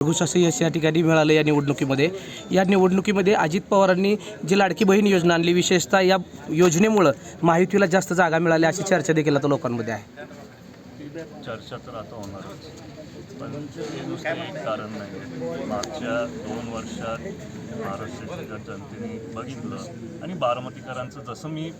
घुसाचं यश या ठिकाणी मिळालं या निवडणुकीमध्ये. या निवडणुकीमध्ये अजित पवारांनी जी लाडकी बहीण योजना आणली विशेषतः या योजनेमुळं माहितीला जास्त जागा मिळाली अशी चर्चा देखील आता लोकांमध्ये आहे. चर्चा तर आता होणारच. पण हे कारण नाही. मागच्या दोन वर्षात महाराष्ट्राच्या जनतेने बघितलं आणि बारामतीकरांचं जसं मी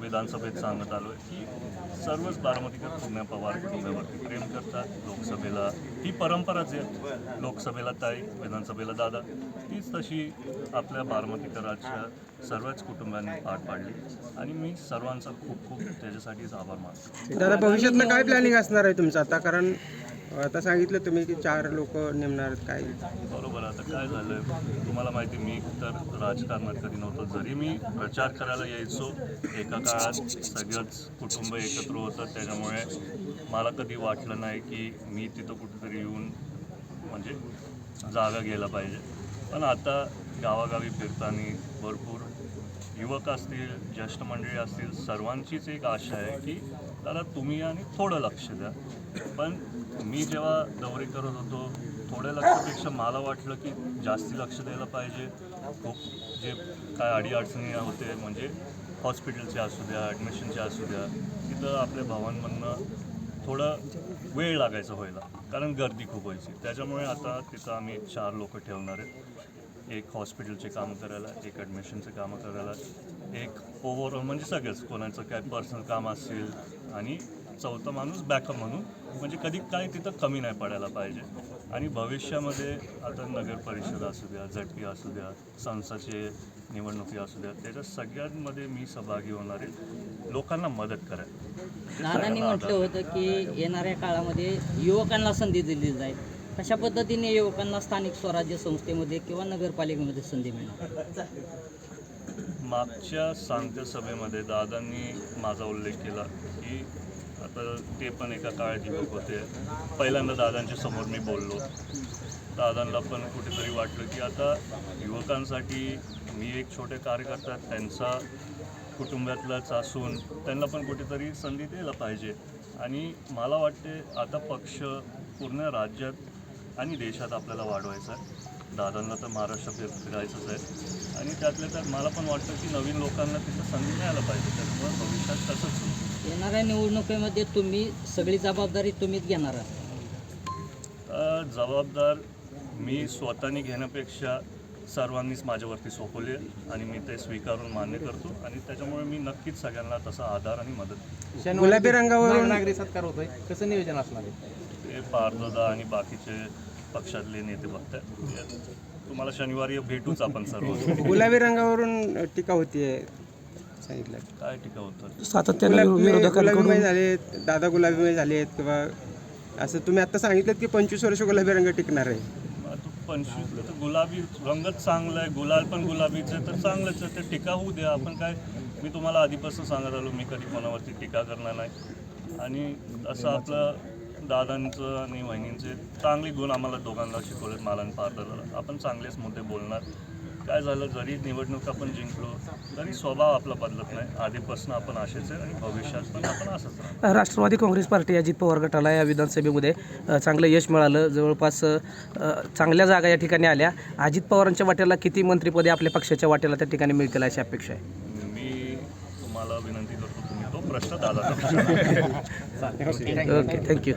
विधानसभेत सांगत आलो आहे की सर्वच बारामतीकर पुण्या पवार कुटुंबावरती प्रेम करतात. लोकसभेला ही परंपराच आहे लोकसभेला ताई विधानसभेला दादा तीच तशी आपल्या बारामतीकराच्या सर्वच कुटुंबांनी पाठ पाडली. आणि मी सर्वांचा खूप खूप त्याच्यासाठीच आभार मानतो. दादा भविष्यातलं काय प्लॅनिंग असणार आहे तुमचं आता? कारण आता सांगितलं तुम्ही की चार लोक नेमणार आहेत काय? बरोबर आता काय झालं तुम्हाला माहिती मी तर राजकारणात कधी नव्हतो जरी मी प्रचार करायला यायचो एका काळात सगळंच कुटुंब एकत्र होतं त्याच्यामुळे मला कधी वाटलं नाही की मी तिथं कुठेतरी येऊन म्हणजे जागा गेला पाहिजे. पण आता गावागावी फिरताना भरपूर युवक असतील ज्येष्ठ मंडळी असतील सर्वांचीच एक आशा आहे की त्याला तुम्ही आणि थोडं लक्ष द्या. पण मी जेव्हा दौरे करत होतो थोड्या लक्षापेक्षा मला वाटलं की जास्ती लक्ष द्यायला पाहिजे. खूप जे काय अडीअडचणी होते म्हणजे हॉस्पिटलचे असू द्या ॲडमिशनचे असू द्या तिथं आपल्या भावांमधनं थोडं वेळ लागायचा व्हायला. कारण गर्दी खूप व्हायची. त्याच्यामुळे आता तिथं आम्ही चार लोक ठेवणार आहेत. एक हॉस्पिटलचे कामं करायला एक ॲडमिशनचे कामं करायला एक ओव्हरऑल म्हणजे सगळंच कोणाचं काय पर्सनल काम असेल आणि चौथा माणूस बॅकअप म्हणून म्हणजे कधी काय तिथं कमी नाही पडायला पाहिजे. आणि भविष्यामध्ये आता नगर परिषद असू द्या झटपी असू द्या संस्थाचे निवडणुकी असू द्या त्याच्या सगळ्यांमध्ये मी सहभागी होणार आहे. लोकांना मदत करायला नानांनी म्हटलं होतं की येणाऱ्या काळामध्ये युवकांना संधी दिली जाईल. कशा पद्धतीने युवकांना स्थानिक स्वराज्य संस्थेमध्ये किंवा नगरपालिकेमध्ये संधी मिळणार? मागच्या सांगत्या सभेमध्ये दादांनी माझा उल्लेख केला की आता ते पण एका काळात युवक होते. पहिल्यांदा दादांच्या समोर मी बोललो. दादांना पण कुठेतरी वाटलं की आता युवकांसाठी मी एक छोटे कार्यकर्ता त्यांचा कुटुंबातलाच असून त्यांना पण कुठेतरी संधी द्यायला पाहिजे. आणि मला वाटते आता पक्ष पूर्ण राज्यात आणि देशात आपल्याला वाढवायचा आहे. दादांना तर महाराष्ट्र फिर फिरायचंच आहे. आणि त्यातल्या त्यात मला पण वाटतं की नवीन लोकांना तिथं संधी मिळायला पाहिजे. त्याच्यामुळे भविष्यात तसंच होईल. येणाऱ्या निवडणुकीमध्ये तुम्ही सगळी जबाबदारी तुम्हीच घेणार आहात. जबाबदार मी स्वतःनी घेण्यापेक्षा सर्वांनीच माझ्यावरती सोपवली आहे आणि मी ते स्वीकारून मान्य करतो. आणि त्याच्यामुळे मी नक्कीच सगळ्यांना तसा आधार आणि मदत. गुलाबी रंगावरून नागरी सत्कार होतोय. कसं नियोजन असणार आहे? ते पारदादा आणि बाकीचे पक्षातले नेते बघतात तुम्हाला शनिवारी भेटूच आपण सर्व. गुलाबी रंगावरून टीका होतीये सांगितलं. काय टीका होतं सातत्याने गुलाबी गुलाबीमय झालेत दादा गुलाबीमय झालेत किंवा असं तुम्ही आता सांगितलं की पंचवीस वर्ष गुलाबी रंग टिकणार आहे. पंचवीस तर गुलाबी रंगच चांगला आहे गुलाल पण गुलाबीचं आहे तर चांगलंच आहे. ते टीका होऊ द्या. आपण काय मी तुम्हाला आधीपासून सांगत आलो मी कधी कोणावरती टीका करणार नाही. आणि असं आपलं दादांचं आणि वहिनींचे चांगले गुण आम्हाला दोघांना शिकवलेत मला आणि पारदाला आपण चांगलेच मुद्दे बोलणार. काय झालं जरी निवडणूक आपण जिंकलो तरी स्वभाव आपला बदलत नाही. आधीपासून आपण असेच आहे आणि भविष्यात पण आपण असंच राहणार राष्ट्रवादी काँग्रेस पार्टी अजित पवार गटाला या विधानसभेमध्ये अ, चांगलं यश मिळालं. जवळपास अ, चांगल्या जागा या ठिकाणी आल्या. अजित पवारांच्या वाट्याला किती मंत्रिपदे आपल्या पक्षाच्या वाट्याला त्या ठिकाणी मिळतील अशी अपेक्षा आहे? मी तुम्हाला विनंती करतो तुम्ही तो प्रश्न दादा ओके थँक्यू.